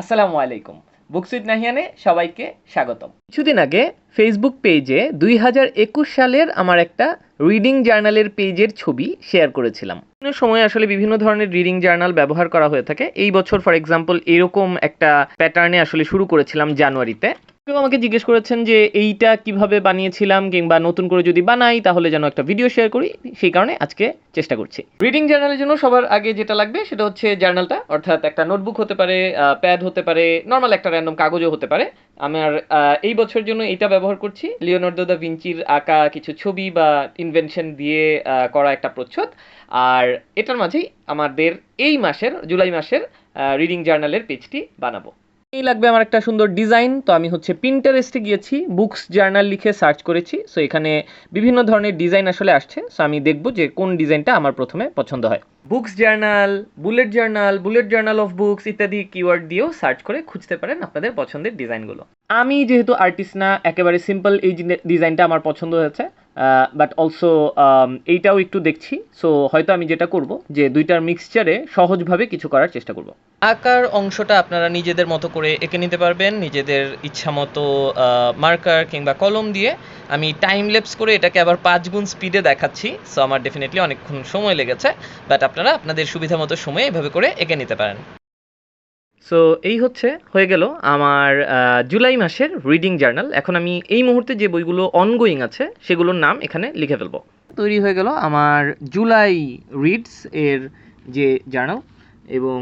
আসসালামু আলাইকুম। বুকসুইট নাহিয়ানে সবাইকে স্বাগতম। কিছুদিন আগে ফেসবুক পেজে দুই হাজার একুশ সালের আমার একটা রিডিং জার্নালের পেজের ছবি শেয়ার করেছিলাম। বিভিন্ন সময় আসলে বিভিন্ন ধরনের রিডিং জার্নাল ব্যবহার করা হয়ে থাকে। এই বছর ফর এক্সাম্পল এরকম একটা প্যাটার্নে আসলে শুরু করেছিলাম জানুয়ারিতে। কেউ আমাকে জিজ্ঞেস করেছেন যে এইটা কীভাবে বানিয়েছিলাম কিংবা নতুন করে যদি বানাই, তাহলে যেন একটা ভিডিও শেয়ার করি। সেই কারণে আজকে চেষ্টা করছি। রিডিং জার্নালের জন্য সবার আগে যেটা লাগবে, সেটা হচ্ছে জার্নালটা অর্থাৎ একটা নোটবুক হতে পারে প্যাড হতে পারে নর্মাল একটা র্যান্ডম কাগজও হতে পারে। আমার এই বছর জন্য এটা ব্যবহার করছি। লিওনার্দো দা ভিঞ্চির আঁকা কিছু ছবি বা ইনভেনশন দিয়ে করা একটা প্রচ্ছদ। আর এটার মাঝেই আমাদের এই মাসের, জুলাই মাসের রিডিং জার্নালের পেজটি বানাবো। এই লাগবে আমার একটা সুন্দর ডিজাইন। তো আমি হচ্ছে পিন্টারেস্টে গিয়েছি বুকস জার্নাল লিখে সার্চ করেছি। সো এখানে বিভিন্ন ধরনের ডিজাইন আসলে আসছে। সো আমি দেখব যে কোন ডিজাইনটা আমার প্রথমে পছন্দ হয়। Books journal bullet journal bullet journal of books ইত্যাদি কিওয়ার্ড দিয়েও সার্চ করে খুঁজতে পারেন আপনাদের পছন্দের ডিজাইনগুলো আমি যেহেতু আর্টিস্ট না একেবারে সিম্পল এই ডিজাইনটা আমার পছন্দ হয়েছে বাট অলসো এইটাও একটু দেখছি। সো হয়তো আমি যেটা করব যে দুইটার মিক্সচারে সহজভাবে কিছু করার চেষ্টা করব। আঁকার অংশটা আপনারা নিজেদের মতো করে এঁকে নিতে পারবেন নিজেদের ইচ্ছা মতো মার্কার কিংবা কলম দিয়ে। আমি টাইম লেপস করে এটাকে আবার পাঁচ গুণ স্পিডে দেখাচ্ছি সো আমার ডেফিনেটলি অনেকক্ষণ সময় লেগেছে বাট আপনারা আপনাদের সুবিধা মতো সময়ে এভাবে করে এঁকে নিতে পারেন। সো এই হচ্ছে হয়ে গেল আমার জুলাই মাসের রিডিং জার্নাল এখন আমি এই মুহূর্তে যে বইগুলো অনগোয়িং আছে সেগুলোর নাম এখানে লিখে ফেলব। তৈরি হয়ে গেল আমার জুলাই রিডস এর যে জার্নাল এবং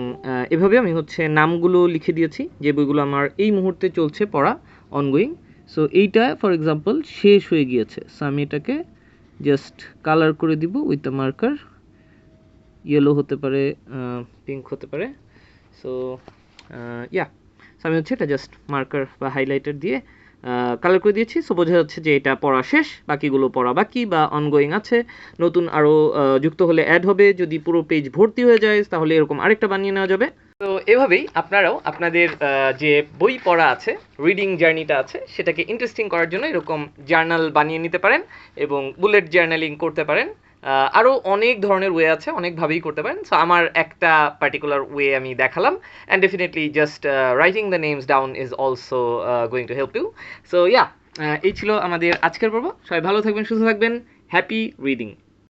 এভাবে আমি হচ্ছে নামগুলো লিখে দিয়েছি যে বইগুলো আমার এই মুহূর্তে চলছে পড়া অনগোয়িং সো এইটা ফর এক্সাম্পল শেষ হয়ে গিয়েছে। সো আমি এটাকে জাস্ট কালার করে দিব উইথ দ্য মার্কার ইয়েলো হতে পারে পিঙ্ক হতে পারে। সো ইয়া সো আমি হচ্ছে এটা জাস্ট মার্কার বা হাইলাইটার দিয়ে কালার করে দিয়েছি। সো বোঝা যাচ্ছে যে এটা পড়া শেষ, বাকিগুলো পড়া বাকি বা অনগোয়িং আছে। নতুন আরও যুক্ত হলে অ্যাড হবে। যদি পুরো পেজ ভর্তি হয়ে যায়, তাহলে এরকম আরেকটা বানিয়ে নেওয়া যাবে। তো এভাবেই আপনারাও আপনাদের যে বই পড়া আছে রিডিং জার্নিটা আছে, সেটাকে ইন্টারেস্টিং করার জন্য এরকম জার্নাল বানিয়ে নিতে পারেন এবং বুলেট জার্নালিং করতে পারেন। আরও অনেক ধরনের ওয়ে আছে, অনেকভাবেই করতে পারেন। সো আমার একটা পার্টিকুলার ওয়ে আমি দেখালাম। And definitely just writing the names down is also going to help you so yeah এই ছিল আমাদের আজকের পর্ব। সবাই ভালো থাকবেন, সুস্থ থাকবেন। Happy reading